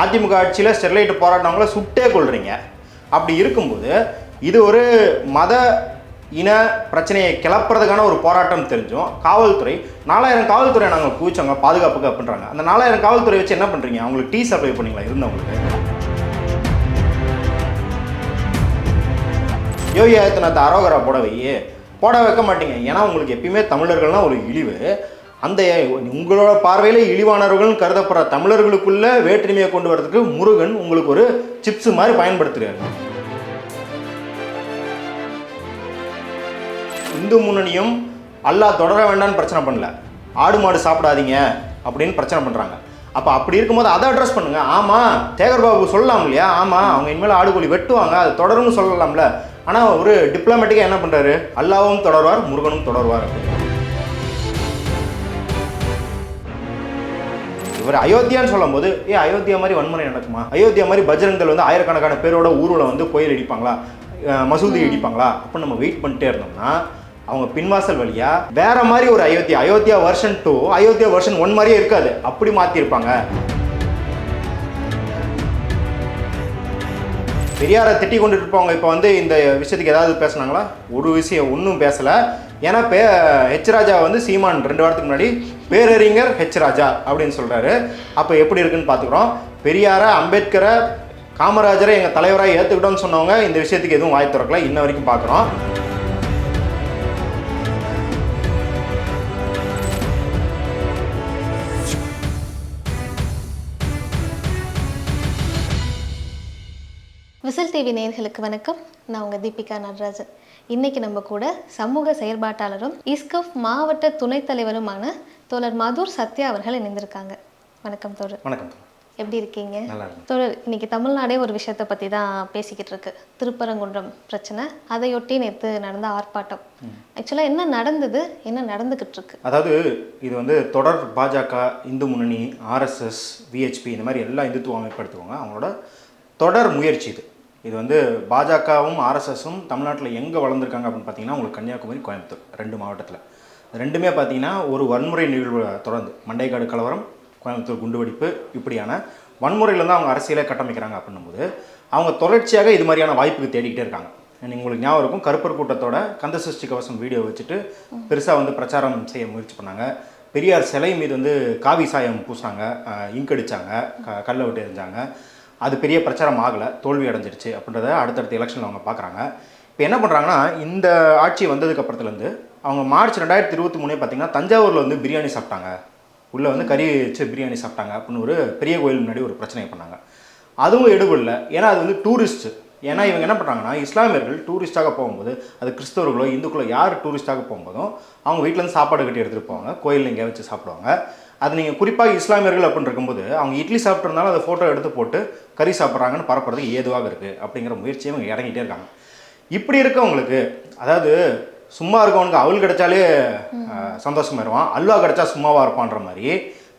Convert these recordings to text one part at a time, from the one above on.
அதிமுக ஆட்சியில் ஸ்டெர்லைட் போராடினவங்கள சுட்டே கொள்றீங்க அப்படி இருக்கும்போது இது ஒரு மத இன பிரச்சனையை கிளப்புறதுக்கான ஒரு போராட்டம் தெரிஞ்சும். காவல்துறை நாலாயிரம் காவல்துறை நாங்கள் குவிச்சோங்க பாதுகாப்புக்கு அப்படின்றாங்க. அந்த நாலாயிரம் காவல்துறை வச்சு என்ன பண்ணுறீங்க அவங்களுக்கு டீ சப்ளை பண்ணீங்களா இருந்தவங்களுக்கு? யோகி ஆதித்யநாத் அரோகரா போட வை போட வைக்க மாட்டீங்க. ஏன்னா உங்களுக்கு எப்பயுமே தமிழர்கள்லாம் ஒரு இழிவு. அந்த உங்களோட பார்வையில் இழிவானவர்கள் கருதப்படுற தமிழர்களுக்குள்ள வேற்றுமையை கொண்டு வரதுக்கு முருகன் உங்களுக்கு ஒரு சிப்ஸ் மாதிரி பயன்படுத்துறாரு. இந்து முன்னணியும் அல்லாஹ் தொடர வேண்டாம்னு பிரச்சனை பண்ணல. ஆடு மாடு சாப்பிடாதீங்க அப்படின்னு பிரச்சனை பண்ணுறாங்க அப்போ அப்படி இருக்கும்போது அதை அட்ரஸ் பண்ணுங்க. ஆமாம் தேகர் பாபு சொல்லலாம் இல்லையா? ஆமாம் அவங்க இனிமேல் ஆடுகோழி வெட்டுவாங்க அது தொடரும்னு சொல்லலாம்ல. ஆனால் ஒரு டிப்ளமேட்டிக்காக என்ன பண்ணுறாரு அல்லாவும் தொடர்வார் முருகனும் தொடர்வார். அப்படின்னு இவர் அயோத்தியான்னு சொல்லும்போது ஏ அயோத்தியா மாதிரி வன்முறை நடக்குமா? அயோத்தியா மாதிரி பஜ்ரங்கல் வந்து ஆயிரக்கணக்கான பேரோட ஊர்வலம் வந்து கோயில் இடிப்பாங்களா? மசூதி இடிப்பாங்களா? அப்போ நம்ம வெயிட் பண்ணிட்டே இருந்தோம்னா அவங்க பின்வாசல் வழியா வேற மாதிரி ஒரு Ayodhya Ayodhya version two Ayodhya version one மாதிரியே இருக்காது. அப்படி மாத்திருப்பாங்க. பெரியாரை திட்டி கொண்டுட்டு இருப்பவங்க இப்போ வந்து இந்த விஷயத்துக்கு ஏதாவது பேசுனாங்களா? ஒரு விஷயம் ஒன்றும் பேசலை. ஏன்னா பே ஹெச் ராஜா வந்து சீமான் ரெண்டு வாரத்துக்கு முன்னாடி பேரறிஞர் ஹெச் ராஜா அப்படின்னு சொல்கிறாரு அப்போ எப்படி இருக்குன்னு பார்த்துக்குறோம். பெரியாரை அம்பேத்கரை காமராஜரை எங்கள் தலைவராக ஏற்றுக்கிட்டோம்னு சொன்னவங்க இந்த விஷயத்துக்கு எதுவும் வாய் திறக்கல. இன்ன வரைக்கும் பார்க்குறோம். விசில் டிவி நேர்களுக்கு வணக்கம். நான் உங்கள் தீபிகா நடராஜன். இன்னைக்கு நம்ம கூட சமூக செயற்பாட்டாளரும் இஸ்கப் மாவட்ட துணைத் தலைவருமான தோழர் மதுர் சத்யா அவர்கள் இணைந்திருக்காங்க. வணக்கம் தோழர். வணக்கம் எப்படி இருக்கீங்க? தோழர் இன்னைக்கு தமிழ்நாடே ஒரு விஷயத்தை பற்றி தான் பேசிக்கிட்டு இருக்கு. திருப்பரங்குன்றம் பிரச்சனை அதையொட்டி நேற்று நடந்த ஆர்ப்பாட்டம். ஆக்சுவலாக என்ன நடந்தது என்ன நடந்துக்கிட்டு இருக்கு? அதாவது இது வந்து தொடர் பாஜக இந்து முன்னணி ஆர்எஸ்எஸ் விஹெச்பி இந்த மாதிரி எல்லா இந்துத்துவ அமைப்பு எடுத்துக்கோங்க அவங்களோட தொடர் முயற்சி இது. இது வந்து பாஜகவும் ஆர்எஸ்எஸும் தமிழ்நாட்டில் எங்கே வளர்ந்துருக்காங்க அப்படின்னு பார்த்தீங்கன்னா உங்களுக்கு கன்னியாகுமரி கோயம்புத்தூர் ரெண்டு மாவட்டத்தில். ரெண்டுமே பார்த்தீங்கன்னா ஒரு வன்முறை நிகழ்வு தொடர்ந்து. மண்டைக்காடு கலவரம் கோயம்புத்தூர் குண்டுவெடிப்பு இப்படியான வன்முறையில் தான் அவங்க அரசியலை கட்டமைக்கிறாங்க அப்படின்னும்போது அவங்க தொடர்ச்சியாக இது மாதிரியான வாய்ப்புக்கு தேடிக்கிட்டே இருக்காங்க. உங்களுக்கு ஞாபகம் இருக்கும் கருப்பர் கூட்டத்தோட கந்த சஷ்டி கவசம் வீடியோ வச்சுட்டு பெருசாக வந்து பிரச்சாரம் செய்ய முயற்சி பண்ணாங்க. பெரியார் சிலை மீது வந்து காவி சாயம் பூசாங்க இங்க் அடித்தாங்க க கல்லை விட்டு எரிஞ்சாங்க அது பெரிய பிரச்சாரம் ஆகலை தோல்வி அடைஞ்சிருச்சு அப்படின்றத அடுத்தடுத்த எலெக்ஷனில் அவங்க பார்க்குறாங்க. இப்போ என்ன பண்ணுறாங்கன்னா இந்த ஆட்சி வந்ததுக்கு அப்புறத்துலேருந்து அவங்க மார்ச் ரெண்டாயிரத்தி இருபத்தி மூணே பார்த்தீங்கன்னா தஞ்சாவூரில் வந்து பிரியாணி சாப்பிட்டாங்க. உள்ளே வந்து கறி வச்சு பிரியாணி சாப்பிட்டாங்க அப்படின்னு ஒரு பெரிய கோயில் முன்னாடி ஒரு பிரச்சனை பண்ணாங்க. அதுவும் எடுபடல. ஏன்னா அது வந்து டூரிஸ்ட் ஏன்னா இவங்க என்ன பண்ணுறாங்கன்னா இஸ்லாமியர்கள் டூரிஸ்ட்டாக போகும்போது அது கிறிஸ்தவர்களோ இந்துக்களோ யார் டூரிஸ்ட்டாக போகும்போதும் அவங்க வீட்டிலேருந்து சாப்பாடு கட்டி எடுத்துகிட்டு போவாங்க. கோயிலில் எங்கேயா வச்சு சாப்பிடுவாங்க. அது நீங்கள் குறிப்பாக இஸ்லாமியர்கள் அப்படின்னு இருக்கும்போது அவங்க இட்லி சாப்பிட்றதுனால அதை ஃபோட்டோ எடுத்து போட்டு கறி சாப்பிட்றாங்கன்னு பரப்புறதுக்கு ஏதுவாக இருக்குது அப்படிங்கிற முயற்சியை இவங்க இறங்கிட்டே இருக்காங்க. இப்படி இருக்கவங்களுக்கு அதாவது சும்மா இருக்கவனுக்கு அவள் கிடைச்சாலே அஹ், சந்தோஷமாயிருவான். அல்வா கிடைச்சா சும்மாவாக இருப்பான்ற மாதிரி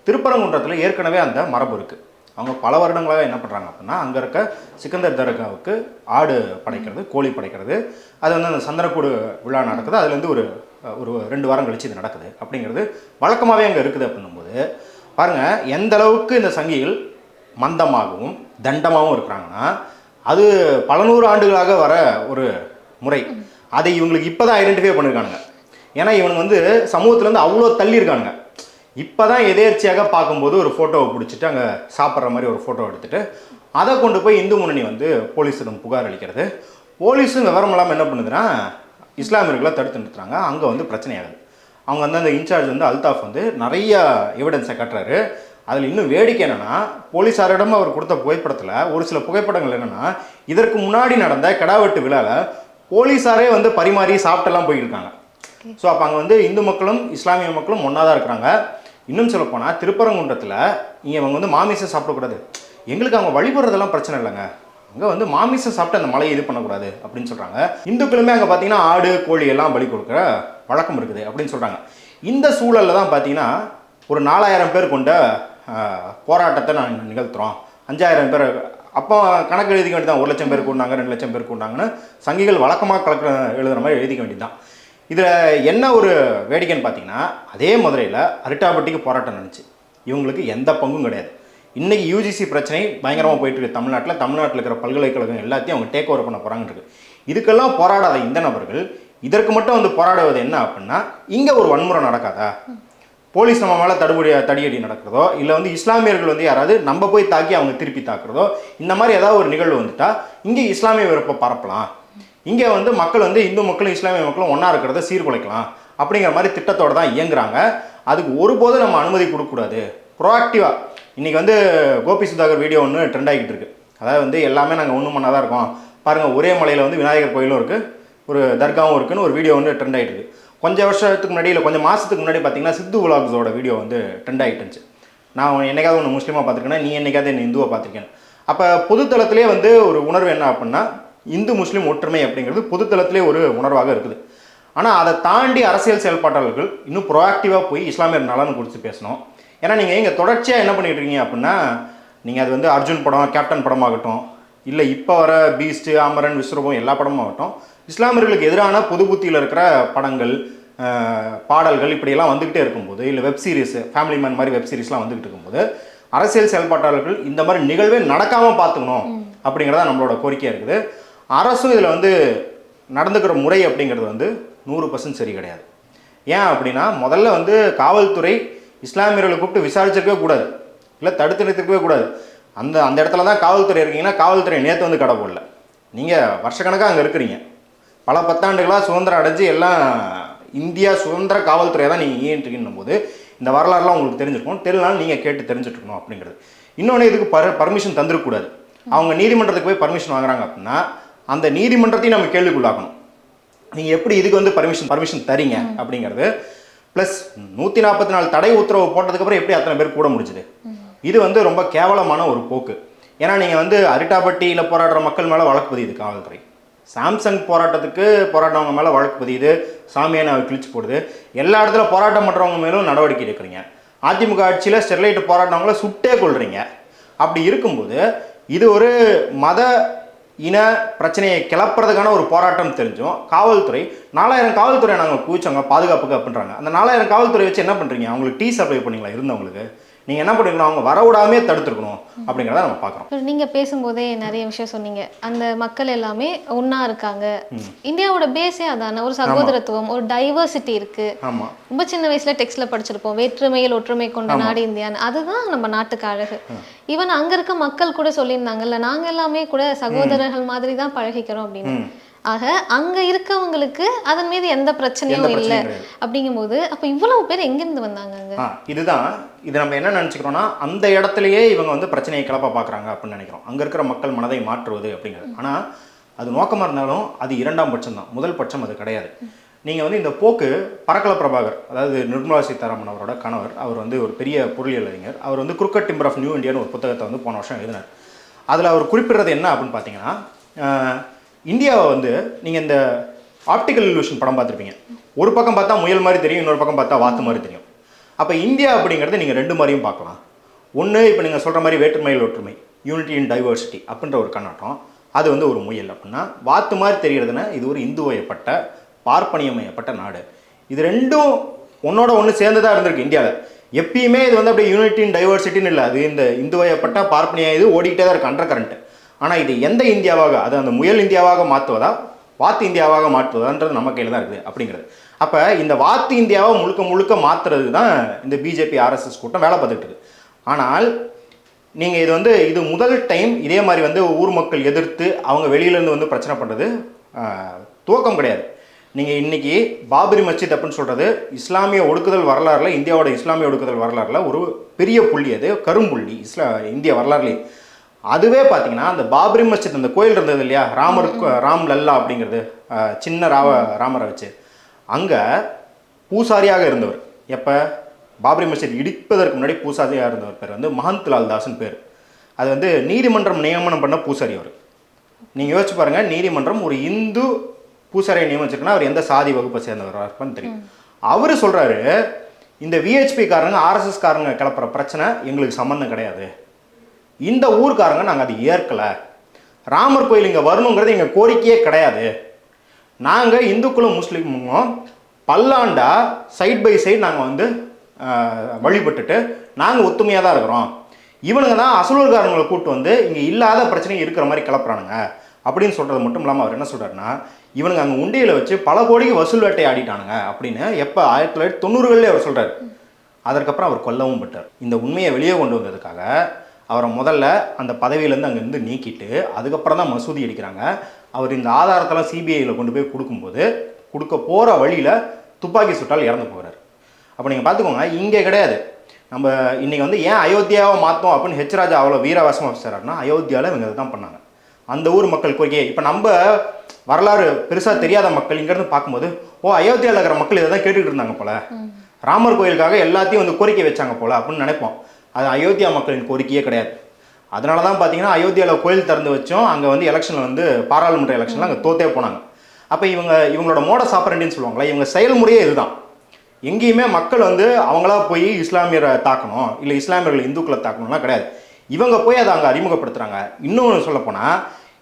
திருப்பரங்குன்றத்தில் ஏற்கனவே அந்த மரபு இருக்குது அவங்க பல வருடங்களாக என்ன பண்ணுறாங்க அப்படின்னா அங்கே இருக்க சிக்கந்தர் தர்காவுக்கு ஆடு படைக்கிறது கோழி படைக்கிறது. அது வந்து அந்த சந்திரக்கூடு விழா நடக்குது. அதுலேருந்து ஒரு ஒரு ரெண்டு வாரம் கழிச்சு இது நடக்குது அப்படிங்கிறது வழக்கமாகவே அங்கே இருக்குது அப்படின்னும்போது பாருங்கள் எந்த அளவுக்கு இந்த சங்கிகள் மந்தமாகவும் தண்டமாகவும் இருக்கிறாங்கன்னா அது பல நூறு ஆண்டுகளாக வர ஒரு முறை. அதை இவங்களுக்கு இப்போ தான் ஐடென்டிஃபை பண்ணியிருக்கானுங்க ஏன்னா இவனுங்க வந்து சமூகத்துலேருந்து அவ்வளோ தள்ளியிருக்கானுங்க. இப்போ தான் எதேர்ச்சியாக பார்க்கும்போது ஒரு ஃபோட்டோவை பிடிச்சிட்டு அங்கே சாப்பிட்ற மாதிரி ஒரு ஃபோட்டோ எடுத்துகிட்டு அதை கொண்டு போய் இந்து முன்னணி வந்து போலீஸிடம் புகார் அளிக்கிறது. போலீஸும் விவரம் இல்லாமல் என்ன பண்ணுதுன்னா இஸ்லாமியர்களை தடுத்து நிறுத்துறாங்க. அங்கே வந்து பிரச்சனையாகுது. அவங்க வந்து அந்த இன்சார்ஜ் வந்து அல்தாஃப் வந்து நிறைய எவிடன்ஸை கட்டுறாரு. அதில் இன்னும் வேடிக்கை என்னென்னா போலீஸாரிடம் அவர் கொடுத்த புகைப்படத்தில் ஒரு சில புகைப்படங்கள் என்னன்னா இதற்கு முன்னாடி நடந்த கெடாவெட்டு விழாவில் போலீஸாரே வந்து பரிமாறி சாப்பிட்டெல்லாம் போயிருக்காங்க. ஸோ அப்போ அங்கே வந்து இந்து மக்களும் இஸ்லாமிய மக்களும் ஒன்றா தான் இருக்கிறாங்க. இன்னும் சொல்லப்போனால் திருப்பரங்குன்றத்தில் இங்கே அவங்க வந்து மாமிசம் சாப்பிடக்கூடாது. எங்களுக்கு அவங்க வழிபடுறதெல்லாம் பிரச்சனை இல்லைங்க. அங்கே வந்து மாமிசம் சாப்பிட்டு அந்த மலையை இது பண்ணக்கூடாது அப்படின்னு சொல்கிறாங்க இந்துக்களுமே அங்கே பார்த்தீங்கன்னா ஆடு கோழி எல்லாம் பலி கொடுக்குற வழக்கம் இருக்குது அப்படின்னு சொல்கிறாங்க இந்த சூழலில் தான் பார்த்தீங்கன்னா ஒரு நாலாயிரம் பேர் கொண்ட போராட்டத்தை நாங்கள் நிகழ்த்துறோம். அஞ்சாயிரம் பேர் அப்போ கணக்கு எழுதிக்க வேண்டியதான் ஒரு லட்சம் பேர் கூண்டாங்க ரெண்டு லட்சம் பேர் கூண்டாங்கன்னு சங்கிகள் வழக்கமாக கலக்கிற எழுதுகிற மாதிரி எழுதிக்க வேண்டியதுதான். இதில் என்ன ஒரு வேடிக்கைன்னு பார்த்தீங்கன்னா அதே மதுரையில் அரிட்டாபட்டிக்கு போராட்டம் நினச்சி இவங்களுக்கு எந்த பங்கும் கிடையாது. இன்றைக்கி யூஜிசி பிரச்சனை பயங்கரமாக போயிட்டு இருக்கு. தமிழ்நாட்டில் தமிழ்நாட்டில் இருக்கிற பல்கலைக்கழகம் எல்லாத்தையும் அவங்க டேக் ஓவர் பண்ண போகிறாங்க இதுக்கெல்லாம் போராடாத இந்த நபர்கள் இதற்கு மட்டும் வந்து போராடுவது என்ன அப்படின்னா இங்கே ஒரு வன்முறை நடக்காதா? போலீஸ் நம்ம மேலே தடுபடி தடியடி நடக்கிறதோ இல்லை வந்து இஸ்லாமியர்கள் வந்து யாராவது நம்ம போய் தாக்கி அவங்க திருப்பி தாக்குறதோ இந்த மாதிரி ஏதாவது ஒரு நிகழ்வு வந்துட்டா இங்கே இஸ்லாமிய வெறுப்பை பரப்பலாம். இங்கே வந்து மக்கள் வந்து இந்து மக்களும் இஸ்லாமிய மக்களும் ஒன்றா இருக்கிறத சீர்குலைக்கலாம். அப்படிங்கிற மாதிரி திட்டத்தோடு தான் இயங்குறாங்க. அதுக்கு ஒருபோதும் நம்ம அனுமதி கொடுக்கக்கூடாது. ப்ரோஆக்டிவாக இன்றைக்கி வந்து கோபி சுதாகர் வீடியோ ஒன்று ட்ரெண்ட் ஆகிட்டு இருக்குது அதாவது வந்து எல்லாமே நாங்கள் ஒன்றும் பண்ணாதான் இருக்கோம். பாருங்கள் ஒரே மலையில் வந்து விநாயகர் கோயிலும் இருக்குது ஒரு தர்காவும் இருக்குன்னு ஒரு வீடியோ வந்து ட்ரெண்ட் ஆகிட்டு இருக்குது கொஞ்சம் வருஷத்துக்கு முன்னாடி இல்லை கொஞ்சம் மாதத்துக்கு முன்னாடி பார்த்தீங்கன்னா சித்து விலாக்ஸோட வீடியோ வந்து ட்ரெண்ட் ஆகிட்டு இருந்துச்சு. நான் என்னைக்காவது ஒன்று முஸ்லீமாக பார்த்துருக்கேன்னா நீ என்னைக்காவது என்ன இந்துவை பார்த்துருக்கேன் அப்போ பொதுத்தளத்திலே வந்து ஒரு உணர்வு என்ன அப்படின்னா இந்து முஸ்லீம் ஒற்றுமை அப்படிங்கிறது பொதுத்தளத்திலே ஒரு உணர்வாக இருக்குது. ஆனால் அதை தாண்டி அரசியல் செயல்பாட்டாளர்கள் இன்னும் ப்ரோஆக்டிவாக போய் இஸ்லாமியர் நலன் குறித்து பேசணும். ஏன்னா நீங்கள் இங்கே தொடர்ச்சியாக என்ன பண்ணிட்டு இருக்கீங்க அப்படின்னா நீங்கள் அது வந்து அர்ஜுன் படம் கேப்டன் படமாகட்டும் இல்லை இப்போ வர பீஸ்ட்டு அமரன் விஸ்வரூபம் எல்லா படமும் ஆகட்டும் இஸ்லாமியர்களுக்கு எதிரான பொது புத்தியில் இருக்கிற படங்கள் பாடல்கள் இப்படியெல்லாம் வந்துக்கிட்டே இருக்கும்போது இல்லை வெப் சீரிஸ் ஃபேமிலி மேன் மாதிரி வெப் சீரிஸ்லாம் வந்துக்கிட்டு இருக்கும்போது அரசியல் செயல்பாட்டாளர்கள் இந்த மாதிரி நிகழ்வே நடக்காமல் பார்த்துக்கணும் அப்படிங்கிறதா நம்மளோட கோரிக்கையாக இருக்குது. அரசும் இதில் வந்து நடந்துக்கிற முறை அப்படிங்கிறது வந்து நூறு பர்சன்ட் சரி கிடையாது. ஏன் அப்படின்னா முதல்ல வந்து காவல்துறை இஸ்லாமியர்களை கூப்பிட்டு விசாரிச்சிருக்கவே கூடாது. இல்லை தடுத்து நிறுத்திருக்கவே கூடாது. அந்த அந்த இடத்துல தான் காவல்துறை இருக்கீங்கன்னா காவல்துறை நேற்று வந்து கடை போடல. நீங்கள் வருஷக்கணக்காக அங்கே இருக்கிறீங்க. பல பத்தாண்டுகளாக சுதந்திரம் அடைஞ்சு எல்லாம் இந்தியா சுதந்திர காவல்துறையை தான் நீங்கள் ஈன்ட்டுருக்கின்னும் போது இந்த வரலாறுலாம் உங்களுக்கு தெரிஞ்சிருக்கும். தெரியலனாலும் நீங்கள் கேட்டு தெரிஞ்சுட்டு இருக்கணும் அப்படிங்கிறது. இன்னொன்று இதுக்கு பர் பர்மிஷன் தந்துடக்கூடாது அவங்க நீதிமன்றத்துக்கு போய் பர்மிஷன் வாங்குறாங்க அப்படின்னா அந்த நீதிமன்றத்தையும் நம்ம கேள்விக்குள்ளாக்கணும். நீங்கள் எப்படி இதுக்கு வந்து பர்மிஷன் பர்மிஷன் தரீங்க அப்படிங்கிறது. ப்ளஸ் நூற்றி நாற்பத்தி நாலு தடை உத்தரவு போட்டதுக்கப்புறம் எப்படி அத்தனை பேர் கூட முடிஞ்சுது? இது வந்து ரொம்ப கேவலமான ஒரு போக்கு. ஏன்னா நீங்கள் வந்து அரிட்டாபட்டியில் போராடுற மக்கள் மேலே வழக்கு பதியுது காவல்துறை. சாம்சங் போராட்டத்துக்கு போராட்டவங்க மேலே வழக்கு பதியுது சாமியானை கிழிச்சு போடுது. எல்லா இடத்துல போராட்டம் பண்ணுறவங்க மேலும் நடவடிக்கை எடுக்கிறீங்க. அதிமுக ஆட்சியில் ஸ்டெர்லைட் போராட்டவங்கள சுட்டே கொள்கிறீங்க அப்படி இருக்கும்போது இது ஒரு மத இன பிரச்சனையை கிளப்புறதுக்கான ஒரு போராட்டம் தெரிஞ்சும் காவல்துறை நாலாயிரம் காவல்துறை நாங்கள் கூச்சோங்க பாதுகாப்புக்கு அப்படின்றாங்க. அந்த நாலாயிரம் காவல்துறை வச்சு என்ன பண்ணுறீங்க அவங்களுக்கு டீ சப்ளை பண்ணீங்களா? இருந்தவங்களுக்கு? நீங்கள் என்ன பண்ணுறீங்களா அவங்க வர விடாமே தடுத்துருக்கணும். அப்படிங்கிறத நம்ம பார்க்குறோம். நீங்க பேசும்போதே நிறைய விஷயம் சொன்னீங்க. அந்த மக்கள் எல்லாமே ஒண்ணா இருக்காங்க. இந்தியாவோட பேஸே அதான? ஒரு சகோதரத்துவம் ஒரு டைவர்சிட்டி இருக்கு. ஆமாம் ரொம்ப சின்ன வயசுல டெக்ஸ்ட்ல படிச்சிருப்போம். வேற்றுமையில் ஒற்றுமை கொண்ட நாடு இந்தியான்னு. அதுதான் நம்ம நாட்டுக்கு அழகு. ஈவன் அங்க இருக்க மக்கள் கூட சொல்லியிருந்தாங்கல்ல நாங்க எல்லாமே கூட சகோதரர்கள் மாதிரி தான் பழகிக்கிறோம் அப்படின்னு. ஆக அங்க இருக்கவங்களுக்கு அதன் மீது எந்த பிரச்சனையும் இல்லை. அப்படிங்கும்போது அப்ப இவ்வளவு பேர் எங்கிருந்து வந்தாங்க அங்க? இதுதான். இது நம்ம என்ன நினச்சிக்கிறோம்னா அந்த இடத்துலையே இவங்க வந்து பிரச்சனையை கிளப்ப பார்க்குறாங்க அப்படின்னு நினைக்கிறோம். அங்கே இருக்கிற மக்கள் மனதை மாற்றுவது அப்படிங்கிறது. ஆனால் அது நோக்கமாக இருந்தாலும் அது இரண்டாம் பட்சம் தான் முதல் பட்சம் அது கிடையாது. நீங்கள் வந்து இந்த போக்கு பரக்கல பிரபாகர் அதாவது நிர்மலா சீதாராமன் அவரோட கணவர் அவர் வந்து ஒரு பெரிய பொருளியல் அறிஞர். அவர் வந்து குறுக்கட் டிம்பர் ஆஃப் நியூ இந்தியான்னு ஒரு புத்தகத்தை வந்து போன வருஷம் எழுதினார். அதில் அவர் குறிப்பிடுறது என்ன அப்படின்னு பார்த்தீங்கன்னா இந்தியாவை வந்து நீங்கள் இந்த ஆப்டிக்கல் இல்யூஷன் படம் பார்த்துருப்பீங்க. ஒரு பக்கம் பார்த்தா முயல் மாதிரி தெரியும் இன்னொரு பக்கம் பார்த்தா வாத்து மாதிரி தெரியும். அப்போ இந்தியா அப்படிங்கிறத நீங்கள் ரெண்டு மாதிரியும் பார்க்கலாம். ஒன்று இப்போ நீங்கள் சொல்கிற மாதிரி வேற்றுமையில் ஒற்றுமை யூனிட்டி இன் டைவர்சிட்டி அப்படின்ற ஒரு கண்ணாட்டம். அது வந்து ஒரு முயல் அப்படின்னா வாத்து மாதிரி தெரிகிறதுனா இது ஒரு இந்துவயப்பட்ட பார்ப்பனியமயப்பட்ட நாடு. இது ரெண்டும் ஒன்னோட ஒன்று சேர்ந்து தான் இருந்திருக்கு இந்தியாவில் எப்பயுமே இது வந்து அப்படியே யூனிட்டி இன் டைவர்சிட்டின்னு இல்லை. அது இந்த இந்துவயப்பட்ட பார்ப்பனியம் இது ஓடிக்கிட்டே தான் இருக்குது அண்டர் கரண்ட்டு ஆனால் இது எந்த இந்தியாவாக அது அந்த முயல் இந்தியாவாக மாற்றுவதா வாத்து இந்தியாவாக மாற்றுவதான்றது நம்ம கையில் தான் இருக்குது அப்படிங்கிறது. அப்போ இந்த வாத்து இந்தியாவை முழுக்க முழுக்க மாற்றுறது தான் இந்த பிஜேபி ஆர்எஸ்எஸ் கூட்டம் வேலை பார்த்துட்டு இருக்கு. ஆனால் நீங்கள் இது வந்து இது முதல் டைம் இதே மாதிரி வந்து ஊர் மக்கள் எதிர்த்து அவங்க வெளியிலேருந்து வந்து பிரச்சனை பண்ணுறது துவக்கம் கிடையாது. நீங்கள் இன்றைக்கி பாபரி மஸ்ஜித் அப்படின்னு சொல்கிறது இஸ்லாமிய ஒடுக்குதல் வரலாறில் இந்தியாவோட இஸ்லாமிய ஒடுக்குதல் வரலாறில் ஒரு பெரிய புள்ளி அது கரும்புள்ளி இஸ்லா இந்திய வரலாறுலேயே. அதுவே பார்த்தீங்கன்னா அந்த பாபரி மஸ்ஜித் அந்த கோயில் இருந்தது இல்லையா? ராமர் ராம் லல்லா அப்படிங்கிறது சின்ன ராவ ராமரை வச்சு. அங்கே பூசாரியாக இருந்தவர். எப்போ? பாபரி மஸ்ஜித் இடிப்பதற்கு முன்னாடி பூசாரியாக இருந்தவர் பேர் வந்து மஹந்த் லால் தாஸ்னு பேர். அது வந்து நீதிமன்றம் நியமனம் பண்ண பூசாரி அவர். நீங்கள் யோசிச்சு பாருங்க நீதிமன்றம் ஒரு இந்து பூசாரியை நியமிச்சிருக்குன்னா அவர் எந்த சாதி வகுப்பை சேர்ந்தவர் இருப்பான்னு தெரியும். அவர் சொல்றாரு இந்த விஹெச்பி காரங்க ஆர்எஸ்எஸ் காரங்க கிளப்புற பிரச்சனை எங்களுக்கு சம்மந்தம் கிடையாது. இந்த ஊர்க்காரங்க நாங்கள் அதை ஏற்கலை. ராமர் கோயில் இங்கே வரணுங்கிறது எங்கள் கோரிக்கையே கிடையாது. நாங்கள் இந்துக்களும் முஸ்லீமும் பல்லாண்டா சைட் பை சைடு நாங்கள் வந்து வழிபட்டுட்டு நாங்கள் ஒத்துமையாக தான் இருக்கிறோம். இவனுங்க தான் அசலூர்காரங்களை கூட்டு வந்து இங்கே இல்லாத பிரச்சனை இருக்கிற மாதிரி கிளப்புறானுங்க. அப்படின்னு சொல்கிறது மட்டும் இல்லாமல் அவர் என்ன சொல்கிறாருன்னா இவனுங்க அங்கே உண்டியில் வச்சு பல கோடிக்கு வசூல் வேட்டை ஆடிட்டானுங்க அப்படின்னு எப்போ ஆயிரத்தி தொள்ளாயிரத்தி தொண்ணூறுகளிலே அவர் சொல்கிறார் அதற்கப்புறம் அவர் கொல்லவும் பட்டார். இந்த உண்மையை வெளியே கொண்டு வந்ததுக்காக அவரை முதல்ல அந்த பதவியிலேருந்து அங்கேருந்து நீக்கிட்டு அதுக்கப்புறம் தான் மசூதி அடிக்கிறாங்க. அவர் இந்த ஆதாரத்தெல்லாம் சிபிஐயில் கொண்டு போய் கொடுக்கும்போது கொடுக்க போகிற வழியில் துப்பாக்கி சுட்டால் இறந்து போகிறார் அப்போ நீங்கள் பார்த்துக்கோங்க இங்கே கிடையாது. நம்ம இன்றைக்கி வந்து ஏன் அயோத்தியாவை மாற்றோம் அப்படின்னு ஹெச் ராஜா அவ்வளோ வீரவாசமாக பேசுகிறாருன்னா அயோத்தியாவில் இவங்க இதை தான் பண்ணாங்க. அந்த ஊர் மக்கள் கோரிக்கை இப்போ நம்ம வரலாறு பெருசாக தெரியாத மக்கள் இங்கேருந்து பார்க்கும்போது ஓ அயோத்தியாவில் இருக்கிற மக்கள் இதை தான் கேட்டுக்கிட்டு இருந்தாங்க போல. ராமர் கோயிலுக்காக எல்லாத்தையும் வந்து கோரிக்கை வச்சாங்க போல அப்படின்னு நினைப்போம். அது அயோத்தியா மக்களின் கோரிக்கையே கிடையாது. அதனால தான் பார்த்தீங்கன்னா அயோத்தியாவில் கோயில் திறந்து வச்சோம். அங்கே வந்து எலெக்ஷனில் வந்து பாராளுமன்ற எலெக்ஷனில் அங்கே தோத்தே போனாங்க. அப்போ இவங்க இவங்களோட மோட சாப்பிட்றேன்னு சொல்லுவாங்களா இவங்க செயல்முறையே இதுதான். எங்கேயுமே மக்கள் வந்து அவங்களா போய் இஸ்லாமியரை தாக்கணும் இல்லை இஸ்லாமியர்கள் இந்துக்களை தாக்கணும்லாம் கிடையாது. இவங்க போய் அதை அங்கே அறிமுகப்படுத்துகிறாங்க இன்னொன்று சொல்லப்போனால்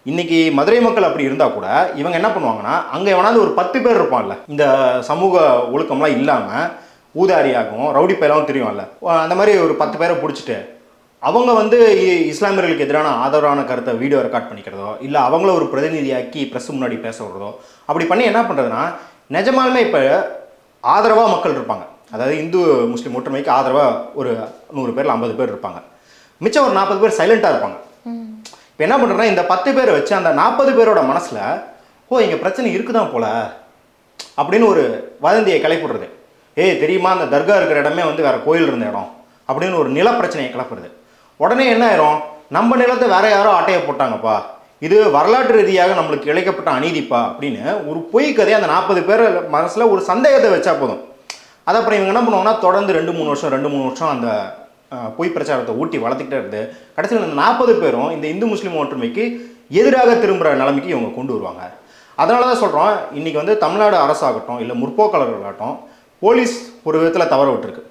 இன்னைக்கு மதுரை மக்கள் அப்படி இருந்தால் கூட இவங்க என்ன பண்ணுவாங்கன்னா அங்கே எவனாவது ஒரு பத்து பேர் இருப்பான்ல இந்த சமூக ஒழுக்கம்லாம் இல்லாமல் ஊதாரியாகவும் ரவுடி பயிலாகவும் தெரியும்ல. அந்த மாதிரி ஒரு பத்து பேரை பிடிச்சிட்டு அவங்க வந்து இஸ்லாமியர்களுக்கு எதிரான ஆதரவான கருத்தை வீடியோ ரெக்கார்ட் பண்ணிக்கிறதோ இல்லை அவங்கள ஒரு பிரதிநிதியாக்கி ப்ரெஸ் முன்னாடி பேச விடுறதோ அப்படி பண்ணி என்ன பண்ணுறதுன்னா நிஜமாலுமே இப்போ ஆதரவாக மக்கள் இருப்பாங்க. அதாவது இந்து முஸ்லீம் ஒற்றுமைக்கு ஆதரவாக ஒரு நூறு பேரில் ஐம்பது பேர் இருப்பாங்க. மிச்சம் ஒரு நாற்பது பேர் சைலண்ட்டாக இருப்பாங்க. இப்போ என்ன பண்ணுறேன்னா இந்த பத்து பேரை வச்சு அந்த நாற்பது பேரோட மனசில் ஓ இங்கே பிரச்சனை இருக்குதான் போல அப்படின்னு ஒரு வதந்தியை கிளப்பிடுறது ஏய் தெரியுமா அந்த தர்கா இருக்கிற இடமே வந்து வேறு கோயில் இருந்த இடம் அப்படின்னு ஒரு நில பிரச்சனையை கிளப்புறது. உடனே என்ன ஆயிரும்? நம்ம நிலத்தை வேற யாரோ ஆட்டையை போட்டாங்கப்பா. இது வரலாற்று ரீதியாக நம்மளுக்கு இழைக்கப்பட்ட அநீதிப்பா அப்படின்னு ஒரு பொய் கதையை அந்த நாற்பது பேர் மனசில் ஒரு சந்தேகத்தை வச்சா போதும். அதை அப்புறம் இவங்க என்ன பண்ணுவாங்கன்னா தொடர்ந்து ரெண்டு மூணு வருஷம் ரெண்டு மூணு வருஷம் அந்த பொய் பிரச்சாரத்தை ஊட்டி வளர்த்துக்கிட்டே இருந்து கடைசியில் இந்த நாற்பது பேரும் இந்த இந்து முஸ்லீம் ஒற்றுமைக்கு எதிராக திரும்புகிற நிலைமைக்கு இவங்க கொண்டு வருவாங்க. அதனால தான் சொல்கிறோம் இன்றைக்கி வந்து தமிழ்நாடு அரசாகட்டும் இல்லை முற்போக்காளர்களாகட்டும் போலீஸ் ஒரு விதத்தில் தவற விட்டுருக்கு.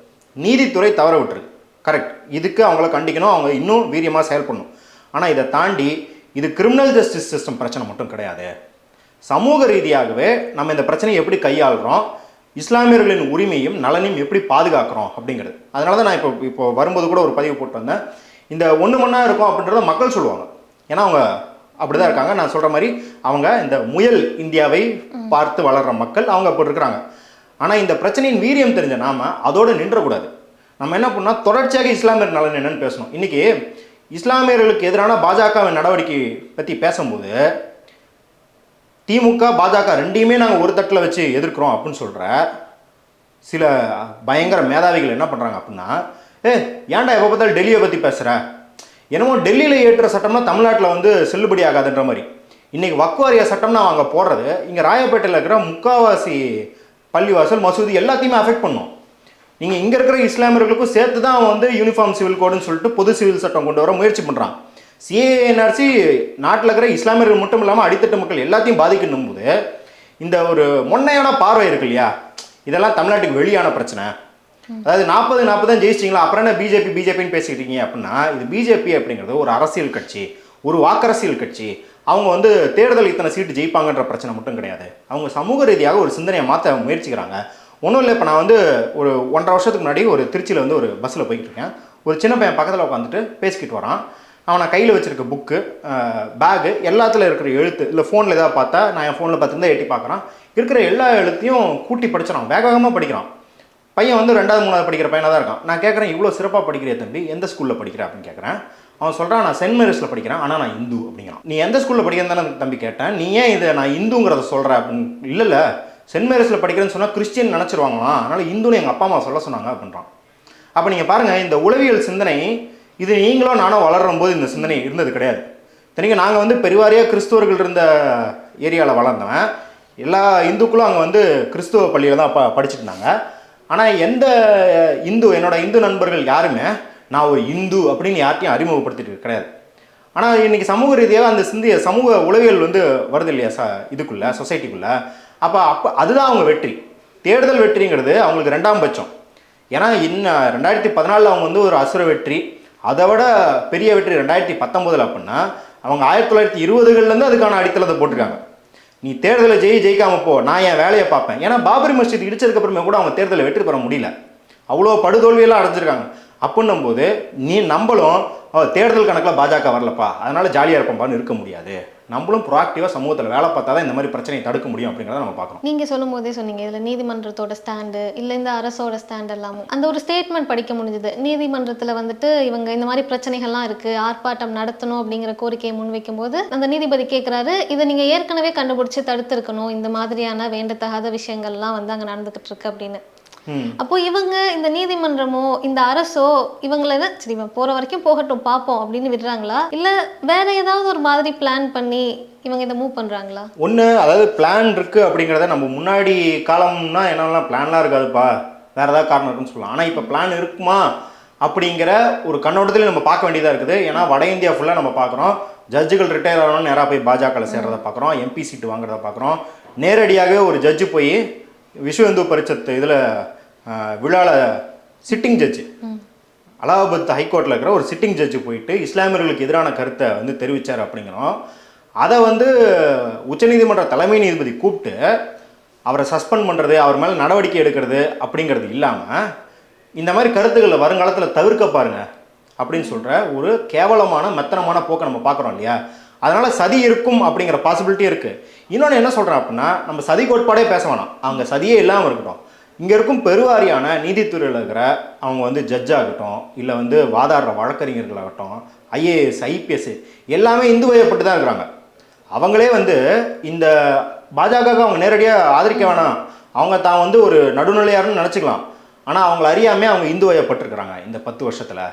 நீதித்துறை தவற விட்டுருக்கு. கரெக்ட் இதுக்கு அவங்கள கண்டிக்கணும் அவங்க இன்னும் வீரியமாக செயல்படணும் ஆனால் இதை தாண்டி இது கிரிமினல் ஜஸ்டிஸ் சிஸ்டம் பிரச்சனை மட்டும் கிடையாது. சமூக ரீதியாகவே நம்ம இந்த பிரச்சனையை எப்படி கையாளுறோம் இஸ்லாமியர்களின் உரிமையும் நலனையும் எப்படி பாதுகாக்கிறோம் அப்படிங்கிறது. அதனால தான் நான் இப்போ இப்போ வரும்போது கூட ஒரு பதிவு போட்டு வந்தேன். இந்த ஒன்று மண்ணா இருக்கும் அப்படின்றத மக்கள் சொல்லுவாங்க. ஏன்னா அவங்க அப்படிதான் இருக்காங்க. நான் சொல்கிற மாதிரி அவங்க இந்த முயல் இந்தியாவை பார்த்து வளர்ற மக்கள் அவங்க அப்படி இருக்கிறாங்க. ஆனால் இந்த பிரச்சனையின் வீரியம் தெரிஞ்ச நாம அதோடு நின்றக்கூடாது. நம்ம என்ன பண்ணால் தொடர்ச்சியாக இஸ்லாமியர் நலன் என்னன்னு பேசணும். இன்றைக்கி இஸ்லாமியர்களுக்கு எதிரான பாஜகவின் நடவடிக்கை பற்றி பேசும்போது திமுக பாஜக ரெண்டையுமே நாங்கள் ஒரு தட்டில் வச்சு எதிர்க்கிறோம் அப்படின்னு சொல்கிற சில பயங்கர மேதாவிகள் என்ன பண்ணுறாங்க அப்படின்னா ஏ ஏன்டா எப்போ பார்த்தாலும் டெல்லியை பற்றி பேசுகிற என்னமோ டெல்லியில் ஏற்றுற சட்டம்னா தமிழ்நாட்டில் வந்து செல்லுபடி ஆகாதுன்ற மாதிரி. இன்றைக்கி வக்குவாரிய சட்டம்னா அவங்க போடுறது இங்கே ராயப்பேட்டையில் இருக்கிற முக்காவாசி பள்ளிவாசல் மசூதி எல்லாத்தையுமே அஃபெக்ட் பண்ணும். நீங்கள் இங்கே இருக்கிற இஸ்லாமியர்களுக்கும் சேர்த்து தான் வந்து யூனிஃபார்ம் சிவில் கோடுன்னு சொல்லிட்டு பொது சிவில் சட்டம் கொண்டு வர முயற்சி பண்ணுறான் சிஏஎன்ஆர்சி நாட்டில் இருக்கிற இஸ்லாமியர்கள் மட்டும் இல்லாமல் அடித்தட்டு மக்கள் எல்லாத்தையும் பாதிக்கணும் போது இந்த ஒரு முன்னையான பார்வை இருக்கு இல்லையா? இதெல்லாம் தமிழ்நாட்டுக்கு வெளியான பிரச்சனை. அதாவது நாற்பது நாற்பது தான் ஜெயிச்சிங்களா அப்புறம் என்ன பிஜேபி பிஜேபின்னு பேசிக்கிட்டீங்க அப்படின்னா இது பிஜேபி அப்படிங்கிறது ஒரு அரசியல் கட்சி ஒரு வாக்கரசியல் கட்சி அவங்க வந்து தேர்தல் இத்தனை சீட்டு ஜெயிப்பாங்கன்ற பிரச்சனை மட்டும் கிடையாது. அவங்க சமூக ரீதியாக ஒரு சிந்தனையை மாற்ற முயற்சிக்கிறாங்க. ஒன்றும் இல்லை இப்போ நான் வந்து ஒரு ஒன்றரை வருஷத்துக்கு முன்னாடி ஒரு திருச்சியில் வந்து ஒரு பஸ்ஸில் போய்கிட்டு இருக்கேன் ஒரு சின்ன பையன் பக்கத்தில் உட்காந்துட்டு பேசிக்கிட்டு வரான். அவனை கையில் வச்சுருக்க புக்கு பேகு எல்லாத்துல இருக்கிற எழுத்து இல்லை ஃபோனில் ஏதாவது பார்த்தா நான் என் ஃபோனில் பார்த்துருந்தா எட்டி பார்க்குறான். இருக்கிற எல்லா எழுத்தையும் கூட்டி படிச்சிடான் வேக வேகமாக படிக்கிறான். பையன் வந்து ரெண்டாவது மூணாவது படிக்கிற பையனாக தான் இருக்கான். நான் கேட்குறேன் இவ்வளோ சிறப்பாக படிக்கிறிய தம்பி எந்த ஸ்கூலில் படிக்கிற? அப்படின்னு கேட்குறேன் அவன் சொல்கிறான் நான் சென்ட் மேரிஸில் படிக்கிறேன் ஆனால் நான் இந்து அப்படிங்கிறான். நீ எந்த ஸ்கூலில் படிக்கிறேன்னு தானே தம்பி கேட்டேன். நீ ஏன் இதை நான் இந்துங்கிறத சொல்கிற அப்படின்னு இல்லை இல்லை. சென்ட் மேரிஸில் படிக்கிறேன்னு சொன்னால் கிறிஸ்டின் நினச்சிருவாங்களாம். அதனால் இந்துன்னு எங்கள் அப்பா அம்மா சொல்ல சொன்னாங்க அப்படின்றான். அப்போ நீங்கள் பாருங்கள் இந்த உளவியல் சிந்தனை இது நீங்களும் நானும் வளரும் போது இந்த சிந்தனை இருந்தது கிடையாது. இத்தனைக்கும் நாங்கள் வந்து பெருவாரியாக கிறிஸ்துவர்கள் இருந்த ஏரியாவில் வளர்ந்தவன். எல்லா இந்துக்களும் அங்கே வந்து கிறிஸ்துவ பள்ளியில் தான் ப படிச்சுட்டு இருந்தாங்க. ஆனால் எந்த இந்து என்னோட இந்து நண்பர்கள் யாருமே நான் ஒரு இந்து அப்படின்னு யார்ட்டையும் அறிமுகப்படுத்திட்டு கிடையாது. ஆனால் இன்றைக்கி சமூக ரீதியாக அந்த சிந்திய சமூக உளவியல் வந்து வருது இல்லையா ச இதுக்குள்ளே சொசைட்டிக்குள்ளே அப்போ அப்போ அதுதான் அவங்க வெற்றி. தேர்தல் வெற்றிங்கிறது அவங்களுக்கு ரெண்டாம் பட்சம். ஏன்னா இன்னும் ரெண்டாயிரத்தி பதினாலில் அவங்க வந்து ஒரு அசுர வெற்றி. அதை விட பெரிய வெற்றி ரெண்டாயிரத்தி பத்தொம்போதில் அப்படின்னா அவங்க ஆயிரத்தி தொள்ளாயிரத்தி இருபதுகள்லேருந்து அதுக்கான அடித்தளத்தை போட்டிருக்காங்க. நீ தேர்தலை ஜெயி ஜெயிக்காம போ. நான் என் வேலையை பார்ப்பேன். ஏன்னா பாபரி மஸ்ஜித் இடிச்சதுக்கப்புறமே கூட அவங்க தேர்தலை வெற்றி பெற முடியல. அவ்வளோ படுதோல்வியெல்லாம் அடைஞ்சிருக்காங்க. அப்படின்னும் போது நீ நம்மளும் தேர்தல் கணக்கில் பாஜக வரலப்பா அதனால் ஜாலியாக இருப்போம்பான்னு இருக்க முடியாது. நம்மளும் ப்ரோஆக்டிவாக சமூகத்தில் வேலை பார்த்தா தான் இந்த மாதிரி பிரச்சனையை தடுக்க முடியும் அப்படிங்கிறத நம்ம பார்க்கணும். நீங்கள் சொல்லும் போதே சொன்னீங்க இதில் நீதிமன்றத்தோட ஸ்டாண்டு இல்லை இந்த அரசோட ஸ்டாண்ட் எல்லாமும் அந்த ஒரு ஸ்டேட்மெண்ட் படிக்க முடிஞ்சது. நீதிமன்றத்தில் வந்துட்டு இவங்க இந்த மாதிரி பிரச்சனைகள்லாம் இருக்குது ஆர்ப்பாட்டம் நடத்தணும் அப்படிங்கிற கோரிக்கையை முன்வைக்கும் போது அந்த நீதிபதி கேட்குறாரு இதை நீங்கள் ஏற்கனவே கண்டுபிடிச்சி தடுத்திருக்கணும் இந்த மாதிரியான வேண்டத்தகாத விஷயங்கள்லாம் வந்து அங்கே நடந்துக்கிட்டு இருக்கு அப்படின்னு. அப்போ இவங்க இந்த நீதிமன்றமோ இந்த அரசோ இவங்கள சரி இவன் போற வரைக்கும் போகட்டும் பார்ப்போம் அப்படின்னு விடுறாங்களா? இல்ல வேற ஏதாவது ஒரு மாதிரி பிளான் பண்ணி இவங்க இதை மூவ் பண்றாங்களா? ஒன்று அதாவது பிளான் இருக்குது அப்படிங்கிறத நம்ம முன்னாடி காலம்னா என்னெல்லாம் பிளான்லாம் இருக்காதுப்பா. வேற ஏதாவது காரணம் இருக்குன்னு சொல்லலாம். ஆனால் இப்போ பிளான் இருக்குமா அப்படிங்கிற ஒரு கண்ணோட்டத்தில் நம்ம பார்க்க வேண்டியதாக இருக்குது. ஏன்னா வட இந்தியா ஃபுல்லாக நம்ம பார்க்குறோம். ஜட்ஜுகள் ரிட்டையர் ஆகணும் நேராக போய் பாஜகவில் சேர்றத பார்க்குறோம். எம்பி சீட்டு வாங்குறத பார்க்குறோம். நேரடியாக ஒரு ஜட்ஜு போய் விஸ்வ இந்து பரிஷத் இதில் விழாவில் சிட்டிங் ஜட்ஜு அலகாபாத் ஹைகோர்ட்டில் இருக்கிற ஒரு சிட்டிங் ஜட்ஜு போயிட்டு இஸ்லாமியர்களுக்கு எதிரான கருத்தை வந்து தெரிவித்தார் அப்படிங்கிறோம். அதை வந்து உச்சநீதிமன்ற தலைமை நீதிபதி கூப்பிட்டு அவரை சஸ்பெண்ட் பண்ணுறது அவர் மேலே நடவடிக்கை எடுக்கிறது அப்படிங்கிறது இல்லாமல் இந்த மாதிரி கருத்துக்களை வருங்காலத்தில் தவிர்க்க பாருங்க அப்படின்னு சொல்கிற ஒரு கேவலமான மெத்தனமான போக்கை நம்ம பார்க்குறோம் இல்லையா? அதனால் சதி இருக்கும் அப்படிங்கிற பாசிபிலிட்டி இருக்குது இன்னொன்று என்ன சொல்கிறேன் அப்படின்னா நம்ம சதி கோட்பாடே பேச வேணாம். அவங்க சதியே இல்லாமல் இருக்கட்டும். இங்கே இருக்கும் பெருவாரியான நீதித்துறையில் இருக்கிற அவங்க வந்து ஜட்ஜ் ஆகட்டும் இல்லை வந்து வாதாடுற வழக்கறிஞர்களாகட்டும் ஐஏஎஸ் ஐபிஎஸ் எல்லாமே இந்து வயப்பட்டு தான் இருக்கிறாங்க. அவங்களே வந்து இந்த பாஜகவுக்கு அவங்க நேரடியாக ஆதரிக்க வேணாம். அவங்க தான் வந்து ஒரு நடுநிலையாருன்னு நினச்சிக்கலாம். ஆனால் அவங்கள அறியாமே அவங்க இந்து வயப்பட்டிருக்கிறாங்க இந்த பத்து வருஷத்தில்.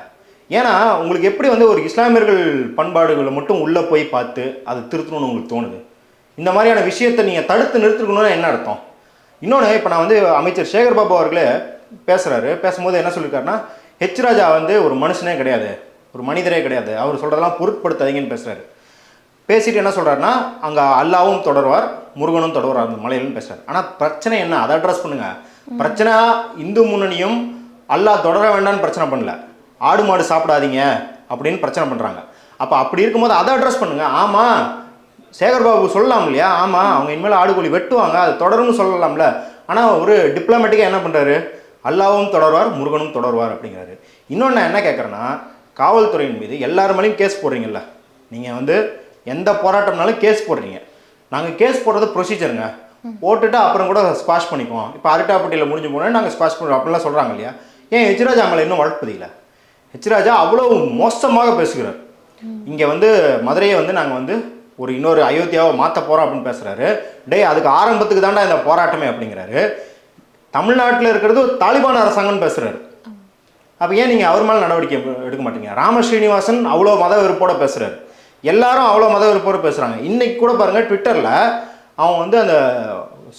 ஏன்னா உங்களுக்கு எப்படி வந்து ஒரு இஸ்லாமியர்கள் பண்பாடுகளை மட்டும் உள்ளே போய் பார்த்து அதை திருத்தணும்னு உங்களுக்கு தோணுது? இந்த மாதிரியான விஷயத்தை நீங்கள் தடுத்து நிறுத்திக்கணும்னு என்ன அர்த்தம்? இன்னொன்று இப்போ நான் வந்து அமைச்சர் சேகர் பாபு அவர்களே பேசுகிறாரு பேசும்போது என்ன சொல்லியிருக்காருன்னா ஹெச் ராஜா வந்து ஒரு மனுஷனே கிடையாது. ஒரு மனிதரே கிடையாது. அவர் சொல்கிறதெல்லாம் பொருட்படுத்தாதீங்கன்னு பேசுகிறாரு பேசிட்டு என்ன சொல்கிறாருன்னா அங்கே அல்லாவும் தொடர்வார் முருகனும் தொடர்வார் அந்த மலையிலும் பேசுகிறார் ஆனால் பிரச்சனை என்ன? அதை அட்ரஸ் பண்ணுங்கள் பிரச்சனை இந்து முன்னணியும் அல்லாஹ் தொடர வேண்டாம்னு பிரச்சனை பண்ணல. ஆடு மாடு சாப்பிடாதீங்க அப்படின்னு பிரச்சனை பண்ணுறாங்க அப்போ அப்படி இருக்கும்போது அதை அட்ரஸ் பண்ணுங்கள் ஆமாம் சேகர் பாபு சொல்லலாம் இல்லையா? ஆமாம் அவங்க இனிமேல் ஆடுகோழி வெட்டுவாங்க அது தொடரும்னு சொல்லலாம்ல. ஆனால் ஒரு டிப்ளமேட்டிக்காக என்ன பண்ணுறாரு அல்லாவும் தொடர்வார் முருகனும் தொடருவார் அப்படிங்கிறாரு. இன்னொன்று நான் என்ன கேட்குறேன்னா காவல்துறையின் மீது எல்லார் மேலேயும் கேஸ் போடுறீங்கல்ல? நீங்கள் வந்து எந்த போராட்டம்னாலும் கேஸ் போடுறீங்க. நாங்கள் கேஸ் போடுறது ப்ரொசீஜருங்க போட்டுட்டு அப்புறம் கூட ஸ்குவாஷ் பண்ணிக்குவோம். இப்போ அரட்டாப்பட்டியில் முடிஞ்சு போனால் நாங்கள் ஸ்குவாஷ் பண்ணுறோம் அப்படிலாம் சொல்கிறாங்க இல்லையா? ஏன் ஹெச்ராஜா மேலே இன்னும் வழக்குப்பதில்ல ஹெச்ராஜா அவ்வளோ மோசமாக பேசுகிறார். இங்கே வந்து மதுரையை வந்து நாங்கள் வந்து ஒரு இன்னொரு அயோத்தியாவை மாற்ற போகிறோம் அப்படின்னு பேசுகிறாரு டே அதுக்கு ஆரம்பத்துக்கு தாண்டா இந்த போராட்டமே அப்படிங்கிறாரு. தமிழ்நாட்டில் இருக்கிறது தாலிபான் அரசாங்கம்னு பேசுகிறாரு அப்போ ஏன் நீங்கள் அவர் மேலே நடவடிக்கை எடுக்க மாட்டீங்க? ராம ஸ்ரீனிவாசன் அவ்வளோ மத வெறுப்போட பேசுகிறாரு எல்லாரும் அவ்வளோ மத வெறுப்போடு பேசுகிறாங்க இன்னைக்கு கூட பாருங்கள் ட்விட்டரில் அவன் வந்து அந்த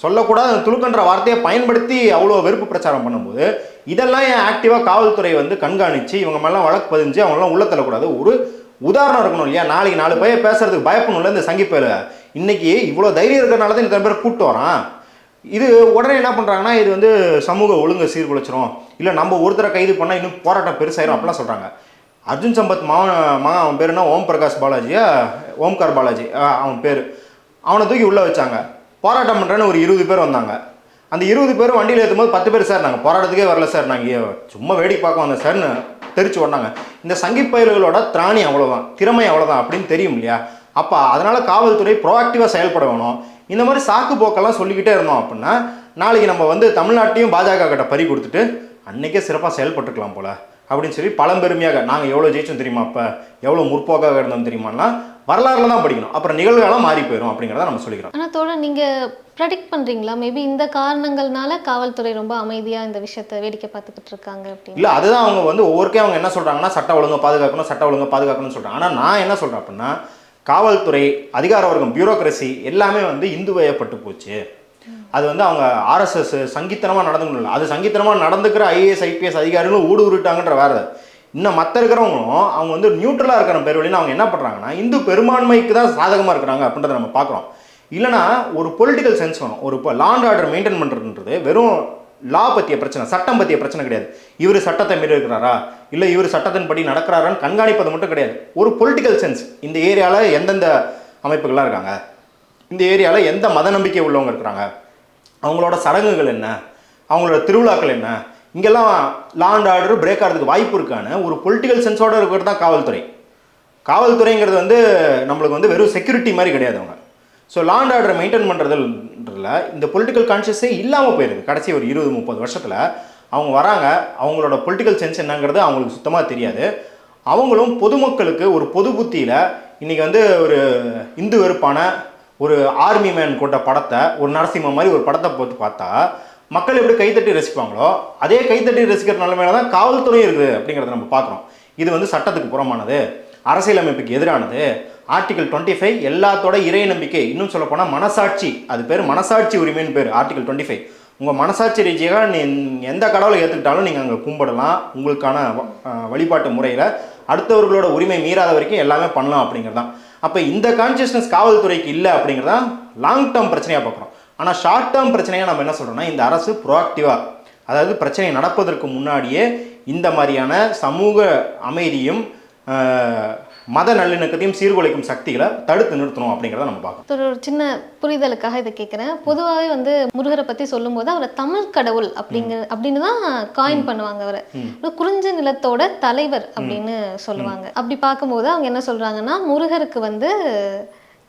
சொல்லக்கூடாத அந்த துளுக்கன்ற வார்த்தையை பயன்படுத்தி அவ்வளோ வெறுப்பு பிரச்சாரம் பண்ணும்போது இதெல்லாம் ஏன் ஆக்டிவாக காவல்துறை வந்து கண்காணித்து இவங்க மேலாம் வழக்கு பதிஞ்சு அவங்களாம் உள்ள தள்ளக்கூடாது? ஒரு உதாரணம் இருக்கணும் இல்லையா? நாளைக்கு நாலு பேர் பேசுறதுக்கு பயப்படணும்ல இந்த சங்கிப்பேல இன்னைக்கு இவ்வளோ தைரியம் இருக்கிறனால தான் இத்தனை பேர் கூப்பிட்டு வரான். இது உடனே என்ன பண்ணுறாங்கன்னா இது வந்து சமூக ஒழுங்கை சீர்குலைச்சிரும். இல்லை நம்ம ஒருத்தரை கைது பண்ணால் இன்னும் போராட்டம் பெருசாயிரும் அப்படிலாம் சொல்கிறாங்க அர்ஜுன் சம்பத் மா மகன் அவன் பேர் என்ன? ஓம் பிரகாஷ் பாலாஜியா? ஓம்கார் பாலாஜி. அவன் பேர். அவனை தூக்கி உள்ளே வச்சாங்க. போராட்டம் பண்ணுறேன்னு ஒரு இருபது பேர் வந்தாங்க. அந்த இருபது பேரும் வண்டியில் ஏற்றும் போது பத்து பேர் சார் நாங்கள் போராட்டத்துக்கே வரல சார். நாங்கள் சும்மா வேடிக்கை பார்க்க வந்தோம் சார்னு. தெரிச்சு ஓடினாங்க. இந்த சங்கி பயல்களோட திராணி அவ்வளோதான் திறமை அவ்வளோதான் அப்படின்னு தெரியும் இல்லையா? அப்போ அதனால் காவல்துறை ப்ரோஆக்டிவாக செயல்பட வேணும். இந்த மாதிரி சாக்கு போக்கெல்லாம் சொல்லிக்கிட்டே இருந்தோம் அப்படின்னா நாளைக்கு நம்ம வந்து தமிழ்நாட்டையும் பாஜக கிட்ட பறி கொடுத்துட்டு அன்னைக்கே சிறப்பாக செயல்பட்டுருக்கலாம் போல் அப்படின்னு சொல்லி பழம்பெருமையாக நாங்கள் எவ்வளோ ஜெயிச்சோம் தெரியுமா அப்போ? எவ்வளோ முற்போக்காக இருந்தோம் தெரியுமான்னா வரலாறுல தான் படிக்கணும். அப்புறம் நிகழ்வுகளாம் மாறி போயிடும் அப்படிங்கிறத நம்ம சொல்லிக்கிறோம். ஆனா தோழர் நீங்க ப்ரெடிக்ட் பண்றீங்களா? மேபி இந்த காரணங்கள்னால காவல்துறை ரொம்ப அமைதியா இந்த விஷயத்தை வேடிக்கை பார்த்துக்கிட்டு இருக்காங்க அப்படின்னு. இல்லை அதுதான் அவங்க வந்து ஒவ்வொருக்கே அவங்க என்ன சொல்கிறாங்கன்னா சட்ட ஒழுங்கை பாதுகாக்கணும் சட்ட ஒழுங்கை பாதுகாக்கணும்னு சொல்கிறாங்க ஆனால் நான் என்ன சொல்கிறேன் அப்படின்னா காவல்துறை அதிகார வர்க்கம் பியூரோக்ரஸி எல்லாமே வந்து இந்து வயப்பட்டு போச்சு. அது வந்து அவங்க ஆர்எஸ்எஸ் சங்கித்தனமாக நடந்துக்கணும் அது சங்கித்தனமாக நடந்துக்கிற ஐஏஎஸ் ஐபிஎஸ் அதிகாரிகளும் ஊடு உருட்டாங்கன்ற வேற. இன்னும் மற்ற இருக்கிறவங்களும் அவங்க வந்து நியூட்ரலாக இருக்கிற பேர் வழின்னு அவங்க என்ன பண்ணுறாங்கன்னா இந்து பெரும்பான்மைக்கு தான் சாதகமாக இருக்கிறாங்க அப்படின்றத நம்ம பார்க்குறோம். இல்லைனா ஒரு பொலிட்டிக்கல் சென்ஸ் வேணும். ஒரு இப்போ லாண்ட் ஆர்டர் மெயின்டைன் பண்ணுறதுன்றது வெறும் லா பற்றிய பிரச்சனை சட்டம் பற்றிய பிரச்சனை கிடையாது. இவர் சட்டத்தை மீறி இருக்கிறாரா இல்லை இவர் சட்டத்தின்படி நடக்கிறாரான்னு கண்காணிப்பது மட்டும் கிடையாது. ஒரு பொலிட்டிக்கல் சென்ஸ் இந்த ஏரியாவில் எந்தெந்த அமைப்புகளாக இருக்காங்க? இந்த ஏரியாவில் எந்த மத நம்பிக்கை உள்ளவங்க இருக்கிறாங்க? அவங்களோட சடங்குகள் என்ன? அவங்களோட திருவிழாக்கள் என்ன? இங்கெல்லாம் லா அண்ட் ஆர்டர் பிரேக் ஆகிறதுக்கு வாய்ப்பு இருக்கான்னு ஒரு பொலிட்டிக்கல் சென்ஸோட இருக்கிறது தான் காவல்துறை. காவல்துறைங்கிறது வந்து நம்மளுக்கு வந்து வெறும் செக்யூரிட்டி மாதிரி கிடையாது அவங்க. ஸோ லா அண்ட் ஆர்டரை மெயின்டைன் பண்ணுறதுன்றதில் இந்த பொலிட்டிக்கல் கான்ஷியஸே இல்லாமல் போயிருது. கடைசி ஒரு இருபது முப்பது வருஷத்தில் அவங்க வராங்க. அவங்களோட பொலிட்டிக்கல் சென்ஸ் என்னங்கிறது அவங்களுக்கு சுத்தமாக தெரியாது. அவங்களும் பொதுமக்களுக்கு ஒரு பொது புத்தியில் இன்றைக்கி வந்து ஒரு இந்து வெறுப்பான ஒரு ஆர்மி மேன் கொண்ட படத்தை ஒரு நரசிம்ம மாதிரி ஒரு படத்தை போட்டு பார்த்தா மக்கள் எப்படி கைத்தட்டி ரசிப்பாங்களோ அதே கைத்தட்டி ரசிக்கிற நிலைமையில தான் காவல்துறை இருக்குது அப்படிங்கிறத நம்ம பார்க்குறோம். இது வந்து சட்டத்துக்கு புறமானது அரசியலமைப்புக்கு எதிரானது. ஆர்டிகல் டுவெண்ட்டி ஃபைவ் எல்லாத்தோட இறை நம்பிக்கை இன்னும் சொல்லப்போனால் மனசாட்சி அது பேர் மனசாட்சி உரிமைன்னு பேர் ஆர்டிகல் டுவெண்ட்டி ஃபைவ் உங்கள் மனசாட்சி ரீதியாக நீ எந்த கடவுளை ஏற்றுக்கிட்டாலும் நீங்கள் அங்கே கும்பிடலாம். உங்களுக்கான வ- வழிபாட்டு முறையில் அடுத்தவர்களோட உரிமை மீறாத வரைக்கும் எல்லாமே பண்ணலாம் அப்படிங்கிறது தான் அப்போ இந்த கான்சியஸ்னஸ் காவல்துறைக்கு இல்லை அப்படிங்கிறதான் லாங் டேர்ம் பிரச்சனையாக பார்க்குறோம். ஆனால் ஷார்ட் டேர்ம் பிரச்சனையாக நம்ம என்ன சொல்கிறோம்னா இந்த அரசு ப்ரோஆக்டிவாக அதாவது பிரச்சனை நடப்பதற்கு முன்னாடியே இந்த மாதிரியான சமூக அமைதியும் மத நல்லிணக்கத்தையும் சீர்குலைக்கும் சக்திகளை தடுத்து நிறுத்தணும் அப்படிங்கிறத நம்ம பார்க்கணும். ஒரு சின்ன புரிதலுக்காக இதை கேட்குறேன் பொதுவாகவே வந்து முருகரை பற்றி சொல்லும்போது அவரை தமிழ் கடவுள் அப்படிங்கிற அப்படின்னு தான் காயின் பண்ணுவாங்க அவரை. ஒரு குறிஞ்ச நிலத்தோட தலைவர் அப்படின்னு சொல்லுவாங்க. அப்படி பார்க்கும்போது அவங்க என்ன சொல்றாங்கன்னா முருகருக்கு வந்து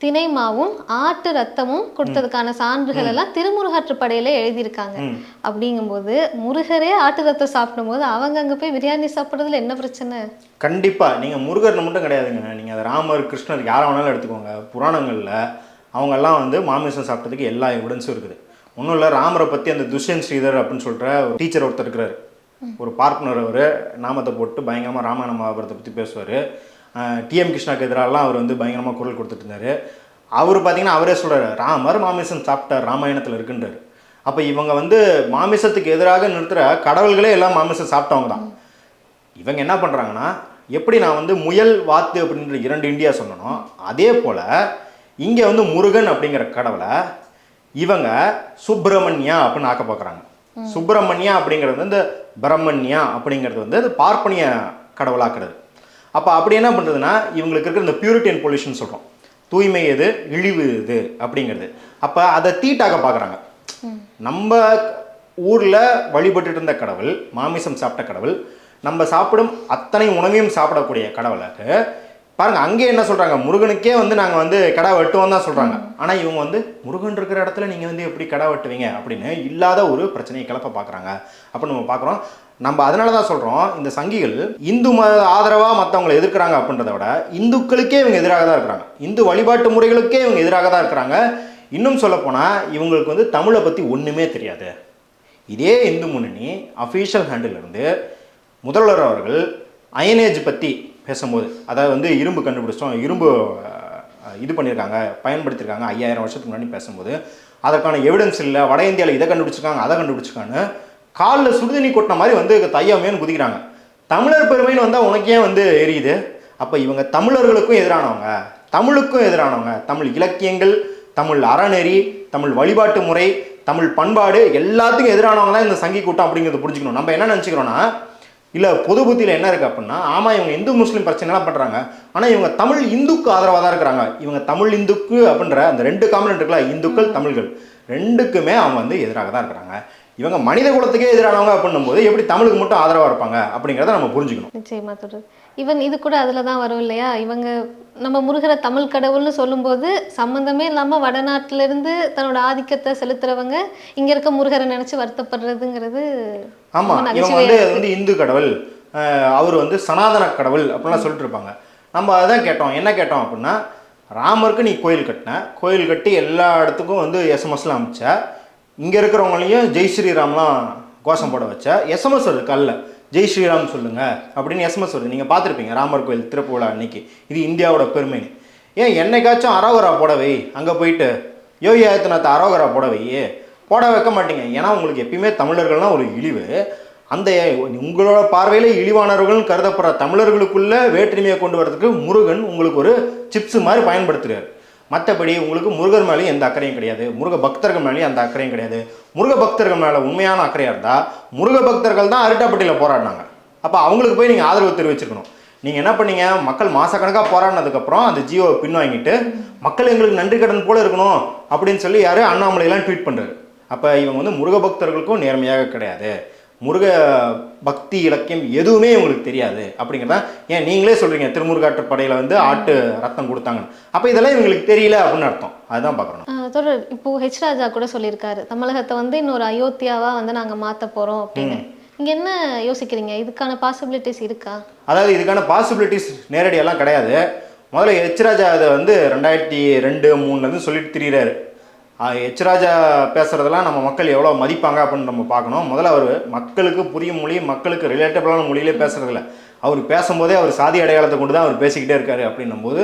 தினை மாவும் ஆட்டு ரத்தமும் கொடுத்ததுக்கான சான்றுகள் எல்லாம் திருமுருகாற்றுப்படையில எழுதியிருக்காங்க. அப்படிங்கும்போது முருகரே ஆட்டு ரத்தம் சாப்பிடும்போது அவங்க அங்க போய் பிரியாணி சாப்பிடுறதுல என்ன பிரச்சனை? கண்டிப்பாக நீங்கள் முருகர்னு மட்டும் கிடையாதுங்க. நீங்கள் அது ராமர் கிருஷ்ணர் யாரை வேணாலும் எடுத்துக்கோங்க. புராணங்களில் அவங்கெல்லாம் வந்து மாமிசம் சாப்பிட்டதுக்கு எல்லா எவிடன்ஸும் இருக்குது. ஒன்றும் இல்லை ராமரை பற்றி அந்த துஷ்யந்த் ஸ்ரீதர் அப்படின்னு சொல்கிற ஒரு டீச்சர் ஒருத்தர் இருக்கிறார். ஒரு பார்ட்னர் அவர் நாமத்தை போட்டு பயங்கரமாக ராமாயண மகாபாரத்தை பற்றி பேசுவார். டிஎம் கிருஷ்ணாக்கு எதிராலாம் அவர் வந்து பயங்கரமாக குரல் கொடுத்துட்டு இருந்தார் அவர் பார்த்தீங்கன்னா அவரே சொல்கிறார் ராமர் மாமிசம் சாப்பிட்டார் ராமாயணத்தில் இருக்குன்றார். அப்போ இவங்க வந்து மாமிசத்துக்கு எதிராக நிறுத்துகிற கடவுள்களே எல்லாம் மாமிசம் சாப்பிட்டவங்க தான். இவங்க என்ன பண்ணுறாங்கன்னா எப்படி நான் வந்து முயல் வாத்து அப்படின்ற இரண்டு இந்தியா சொன்னனோ அதே போல் இங்கே வந்து முருகன் அப்படிங்கிற கடவுளை இவங்க சுப்பிரமணியா அப்படின்னு ஆக்க பார்க்குறாங்க சுப்பிரமணியா அப்படிங்கிறது வந்து பிரம்மண்யா அப்படிங்கிறது வந்து அது பார்ப்பனிய கடவுளாக்குறது. அப்போ அப்படி என்ன பண்ணுறதுன்னா இவங்களுக்கு இருக்கிற இந்த பியூரிட்டி அண்ட் பொல்யூஷன் சொல்கிறோம் தூய்மை எது? இழிவு இது அப்படிங்கிறது. அப்போ அதை தீட்டாக்க பார்க்குறாங்க நம்ம ஊரில் வழிபட்டுட்டு இருந்த கடவுள் மாமிசம் சாப்பிட்ட கடவுள் நம்ம சாப்பிடும் அத்தனை உணவையும் சாப்பிடக்கூடிய கடவுளுக்கு பாருங்க அங்கே என்ன சொல்றாங்க? முருகனுக்கே வந்து நாங்க வந்து கடை வெட்டுவோம் தான் சொல்றாங்க. ஆனா இவங்க வந்து முருகன் இருக்கிற இடத்துல நீங்க வந்து எப்படி கடை வெட்டுவீங்க அப்படின்னு இல்லாத ஒரு பிரச்சனையை கிளப்ப பாக்குறாங்க. அப்படின்னு நம்ம பார்க்குறோம் நம்ம அதனால தான் சொல்கிறோம் இந்த சங்கிகள் இந்து மத ஆதரவாக மற்றவங்களை எதிர்க்கிறாங்க அப்படின்றத விட இந்துக்களுக்கே இவங்க எதிராக தான் இருக்கிறாங்க. இந்து வழிபாட்டு முறைகளுக்கே இவங்க எதிராக தான் இருக்கிறாங்க. இன்னும் சொல்லப்போனால் இவங்களுக்கு வந்து தமிழை பற்றி ஒன்றுமே தெரியாது. இதே இந்து முன்னணி அஃபீஷியல் ஹேண்டிலிருந்து முதல்வர் அவர்கள் அயனேஜ் பற்றி பேசும்போது அதாவது வந்து இரும்பு கண்டுபிடிச்சோம் இரும்பு இது பண்ணியிருக்காங்க பயன்படுத்தியிருக்காங்க ஐயாயிரம் வருஷத்துக்கு முன்னாடி பேசும்போது அதற்கான எவிடன்ஸ் இல்லை வட இந்தியாவில் இதை கண்டுபிடிச்சிருக்காங்க அதை கண்டுபிடிச்சிருக்கான்னு காலில் சுடுதண்ணி கொட்டின மாதிரி வந்து தையாமையன்னு குதிக்கிறாங்க. தமிழர் பெருமைன்னு வந்தால் உனக்கு வந்து எரியுது. அப்போ இவங்க தமிழர்களுக்கும் எதிரானவங்க. தமிழுக்கும் எதிரானவங்க. தமிழ் இலக்கியங்கள் தமிழ் அறநெறி தமிழ் வழிபாட்டு முறை தமிழ் பண்பாடு எல்லாத்துக்கும் எதிரானவங்க தான் இந்த சங்கி கூட்டம் அப்படிங்கிறத புரிஞ்சுக்கணும். நம்ம என்ன நினச்சிக்கிறோன்னா இல்லை பொது புத்தியில் என்ன இருக்குது அப்படின்னா ஆமாம் இவங்க இந்து முஸ்லீம் பிரச்சனைலாம் பண்ணுறாங்க ஆனால் இவங்க தமிழ் இந்துக்கு ஆதரவாக தான் இருக்கிறாங்க. இவங்க தமிழ் இந்துக்கு அப்படின்ற அந்த ரெண்டு காம்பனண்ட் இருக்குல்ல இந்துக்கள் தமிழ்கள். ரெண்டுக்குமே அவங்க வந்து எதிராக தான் இருக்கிறாங்க. இவங்க மனித குலத்துக்கே எதிரானவங்க அப்படின்னும் போது எப்படி தமிழுக்கு மட்டும் ஆதரவாக இருப்பாங்க அப்படிங்கிறத நம்ம புரிஞ்சுக்கணும். நிச்சயமா தொடர் ஈவன் இது கூட அதில் தான் வரும் இல்லையா? இவங்க நம்ம முருகரை தமிழ் கடவுள்னு சொல்லும்போது சம்மந்தமே இல்லாமல் வடநாட்டுல இருந்து தன்னோட ஆதிக்கத்தை செலுத்துறவங்க இங்க இருக்க முருகரை நினைச்சு வருத்தப்படுறதுங்கிறது ஆமா ரொம்ப இவங்க வந்து வந்து இந்து கடவுள் அவர் வந்து சனாதன கடவுள் அப்படிலாம் சொல்லிட்டு இருப்பாங்க. நம்ம அதான் கேட்டோம் என்ன கேட்டோம் அப்படின்னா ராமருக்கு நீ கோயில் கட்டின கோயில் கட்டி எல்லா இடத்துக்கும் வந்து எஸ்எம்எஸ்லாம் அனுப்பிச்ச இங்கே இருக்கிறவங்களையும் ஜெய் ஸ்ரீராம்லாம் கோஷம் போட வச்ச. எஸ்எம்எஸ் வருது கல்ல. ஜெய் ஸ்ரீராம் சொல்லுங்க. அப்படின்னு எஸ்எம்எஸ் வருது. நீங்கள் பார்த்துருப்பீங்க. ராமர் கோயில் திருப்பூலா அன்னைக்கு. இது இந்தியாவோட பெருமைன்னு. ஏன் என்னைக்காச்சும் அரோகரா போட வை அங்கே போயிட்டு யோகி ஆதித்யநாத் அரோகரா போட வை போட வைக்க மாட்டீங்க. ஏன்னா உங்களுக்கு எப்பயுமே தமிழர்கள்லாம் ஒரு இழிவு. அந்த உங்களோட பார்வையில் இழிவானவர்கள் கருதப்படுற தமிழர்களுக்குள்ள வேற்றுமையை கொண்டு வரதுக்கு முருகன் உங்களுக்கு ஒரு சிப்ஸ் மாதிரி பயன்படுத்துறாரு. மற்றபடி உங்களுக்கு முருகர் மேலேயும் எந்த அக்கறையும் கிடையாது. முருக பக்தர்கள் மேலேயும் அந்த அக்கறையும் கிடையாது. முருக பக்தர்கள் மேலே உண்மையான அக்கறையாக இருந்தால் முருக பக்தர்கள் தான் அரிட்டாப்பட்டியில் போராடினாங்க. அப்போ அவங்களுக்கு போய் நீங்கள் ஆதரவு தெரிவிச்சிருக்கணும். நீங்கள் என்ன பண்ணீங்க? மக்கள் மாதக்கணக்காக போராடினதுக்கப்புறம் அந்த ஜியோவை பின்வாங்கிட்டு மக்கள் எங்களுக்கு நன்றி கடன் போல இருக்கணும் அப்படின்னு சொல்லி யார் அண்ணாமலையெல்லாம் ட்வீட் பண்ணுறாரு அப்போ இவங்க வந்து முருக பக்தர்களுக்கும் நேர்மையாக கிடையாது. முருக பக்தி இலக்கியம் எதுவுமே இவங்களுக்கு தெரியாது அப்படிங்கிறத ஏன் நீங்களே சொல்றீங்க? திருமுருகாற்று படையில வந்து ஆட்டு ரத்தம் கொடுத்தாங்கன்னு. அப்போ இதெல்லாம் இவங்களுக்கு தெரியல அப்படின்னு அர்த்தம். அதுதான் பார்க்குறோம் ஆஹ் தொடர் இப்போ ஹெச் ராஜா கூட சொல்லியிருக்காரு. தமிழகத்தை வந்து இன்னொரு அயோத்தியாவா வந்து நாங்க மாத்த போறோம் அப்படின்னு. இங்க என்ன யோசிக்கிறீங்க? இதுக்கான பாசிபிலிட்டிஸ் இருக்கா? அதாவது இதுக்கான பாசிபிலிட்டிஸ் நேரடியெல்லாம் கிடையாது. முதல்ல எச் ராஜா அதை வந்து ரெண்டாயிரத்தி ரெண்டு மூணுலேருந்து சொல்லிட்டு திரியிறாரு. எச் ராஜா பேசுகிறதெல்லாம் நம்ம மக்கள் எவ்வளோ மதிப்பாங்க அப்படின்னு நம்ம பார்க்கணும். முதல்ல அவர் மக்களுக்கு புரியும் மொழி மக்களுக்கு ரிலேட்டபிளான மொழியிலே பேசுறதில்ல. அவர் பேசும்போதே அவர் சாதி அடையாளத்தை கொண்டு தான் அவர் பேசிக்கிட்டே இருக்காரு அப்படின்னும் போது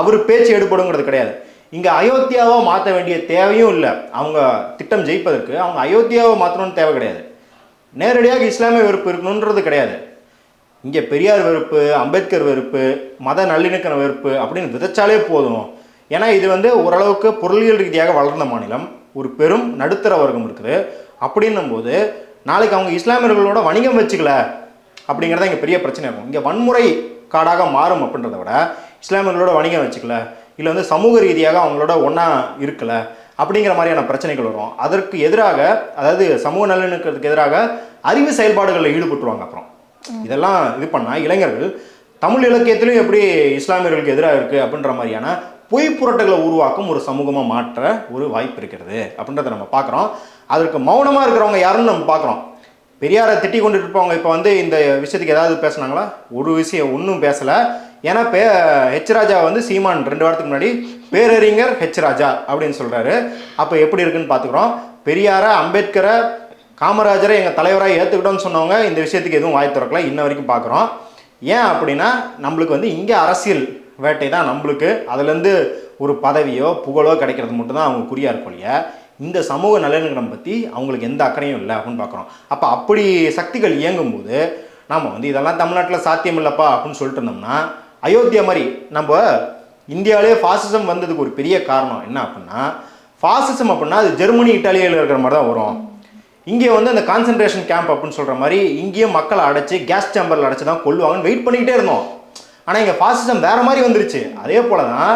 அவர் பேச்சு எடுபடுங்கிறது கிடையாது. இங்கே அயோத்தியாவை மாற்ற வேண்டிய தேவையும் இல்லை. அவங்க திட்டம் ஜெயிப்பதற்கு அவங்க அயோத்தியாவை மாற்றணும்னு தேவை கிடையாது. நேரடியாக இஸ்லாமிய வெறுப்பு இருக்கணுன்றது கிடையாது. இங்கே பெரியார் வெறுப்பு அம்பேத்கர் வெறுப்பு மத நல்லிணக்க வெறுப்பு அப்படின்னு விதைச்சாலே போதும். ஏன்னா இது வந்து ஓரளவுக்கு பொருளியல் ரீதியாக வளர்ந்த மாநிலம். ஒரு பெரும் நடுத்தர வர்க்கம் இருக்குது. அப்படின்னும் போது நாளைக்கு அவங்க இஸ்லாமியர்களோட வணிகம் வச்சுக்கல அப்படிங்கிறத இங்கே பெரிய பிரச்சனை இருக்கும். இங்கே வன்முறை காடாக மாறும் அப்படின்றத விட இஸ்லாமியர்களோட வணிகம் வச்சுக்கல இல்லை வந்து சமூக ரீதியாக அவங்களோட ஒன்றா இருக்கல அப்படிங்கிற மாதிரியான பிரச்சனைகள் வரும். அதற்கு எதிராக அதாவது சமூக நல்லிணக்கத்துக்கு எதிராக அறிவு செயல்பாடுகளில் ஈடுபட்டுருவாங்க அப்புறம். இதெல்லாம் இது பண்ணால் இளைஞர்கள் தமிழ் இலக்கியத்திலும் எப்படி இஸ்லாமியர்களுக்கு எதிராக இருக்குது அப்படின்ற மாதிரியான பொய் புரட்டுகளை உருவாக்கும் ஒரு சமூகமாக மாற்ற ஒரு வாய்ப்பு இருக்கிறது அப்படின்றத நம்ம பார்க்குறோம். அதற்கு மௌனமாக இருக்கிறவங்க யாருன்னு நம்ம பார்க்குறோம். பெரியாரை திட்டி கொண்டு இருப்பவங்க இப்போ வந்து இந்த விஷயத்துக்கு ஏதாவது பேசுனாங்களா? ஒரு விஷயம் ஒன்றும் பேசலை. ஏன்னா பே ஹெச் ராஜா வந்து சீமான் ரெண்டு வாரத்துக்கு முன்னாடி பேரறிஞர் ஹெச் ராஜா அப்படின்னு சொல்கிறாரு அப்போ எப்படி இருக்குன்னு பார்த்துக்குறோம். பெரியாரை அம்பேத்கரை காமராஜரை எங்கள் தலைவராக ஏற்றுக்கிட்டோம்னு சொன்னவங்க இந்த விஷயத்துக்கு எதுவும் வாய் திறக்கல. இன்ன வரைக்கும் பார்க்குறோம். ஏன் அப்படின்னா நம்மளுக்கு வந்து இங்கே அரசியல் வேட்டை தான் நம்மளுக்கு. அதுலேருந்து ஒரு பதவியோ புகழோ கிடைக்கிறது மட்டும்தான் அவங்க குறியாக இருக்கும் இல்லையா? இந்த சமூக நலன்களை பற்றி அவங்களுக்கு எந்த அக்கறையும் இல்லை அப்படின்னு பார்க்குறோம். அப்போ அப்படி சக்திகள் இயங்கும்போது நாம் வந்து இதெல்லாம் தமிழ்நாட்டில் சாத்தியம் இல்லைப்பா அப்படின்னு சொல்லிட்டு இருந்தோம்னா அயோத்தியா மாதிரி நம்ம இந்தியாவிலே ஃபாசிசம் வந்ததுக்கு ஒரு பெரிய காரணம் என்ன அப்படின்னா ஃபாசிசம் அப்படின்னா அது ஜெர்மனி இட்டாலியில் இருக்கிற மாதிரி தான் வரும். இங்கே வந்து அந்த கான்சன்ட்ரேஷன் கேம்ப் அப்படின்னு சொல்கிற மாதிரி இங்கேயும் மக்களை அடைச்சி கேஸ் சேம்பரில் அடைச்சி தான் கொள்வாங்கன்னு வெயிட் பண்ணிக்கிட்டே இருந்தோம். ஆனால் இங்கே ஃபாசிசம் வேற மாதிரி வந்துருச்சு. அதே போல தான்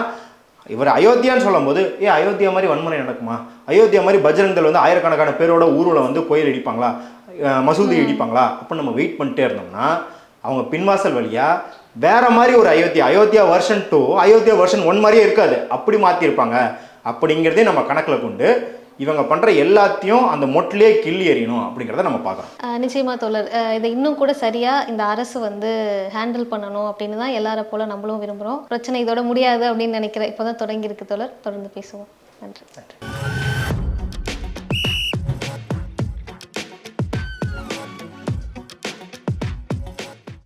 இவர் அயோத்தியான்னு சொல்லும்போது ஏ அயோத்தியா மாதிரி வன்முறை நடக்குமா? அயோத்தியா மாதிரி பஜ்ரங்கல் வந்து ஆயிரக்கணக்கான பேரோட ஊரில் வந்து கோயில் இடிப்பாங்களா? அஹ் மசூதி இடிப்பாங்களா? அப்போ நம்ம வெயிட் பண்ணிட்டே இருந்தோம்னா அவங்க பின்வாசல் வழியா வேற மாதிரி ஒரு Ayodhya Ayodhya version two Ayodhya version one மாதிரியே இருக்காது. அப்படி மாற்றிருப்பாங்க அப்படிங்கிறதே நம்ம கணக்கில் கொண்டு இவங்க பண்ணுற எல்லாத்தையும் அந்த மொட்டிலே கிள்ளி எறியணும் அப்படிங்கிறத நம்ம பார்க்குறோம். ஆஹ் நிச்சயமா தோழர். இதை இன்னும் கூட சரியா இந்த அரசு வந்து ஹேண்டில் பண்ணணும் அப்படின்னு தான் எல்லாரை போல நம்மளும் விரும்புகிறோம் பிரச்சனை இதோட முடியாது அப்படின்னு நினைக்கிறேன் இப்போதான் தொடங்கி இருக்கு தோழர். தொடர்ந்து பேசுவோம். நன்றி.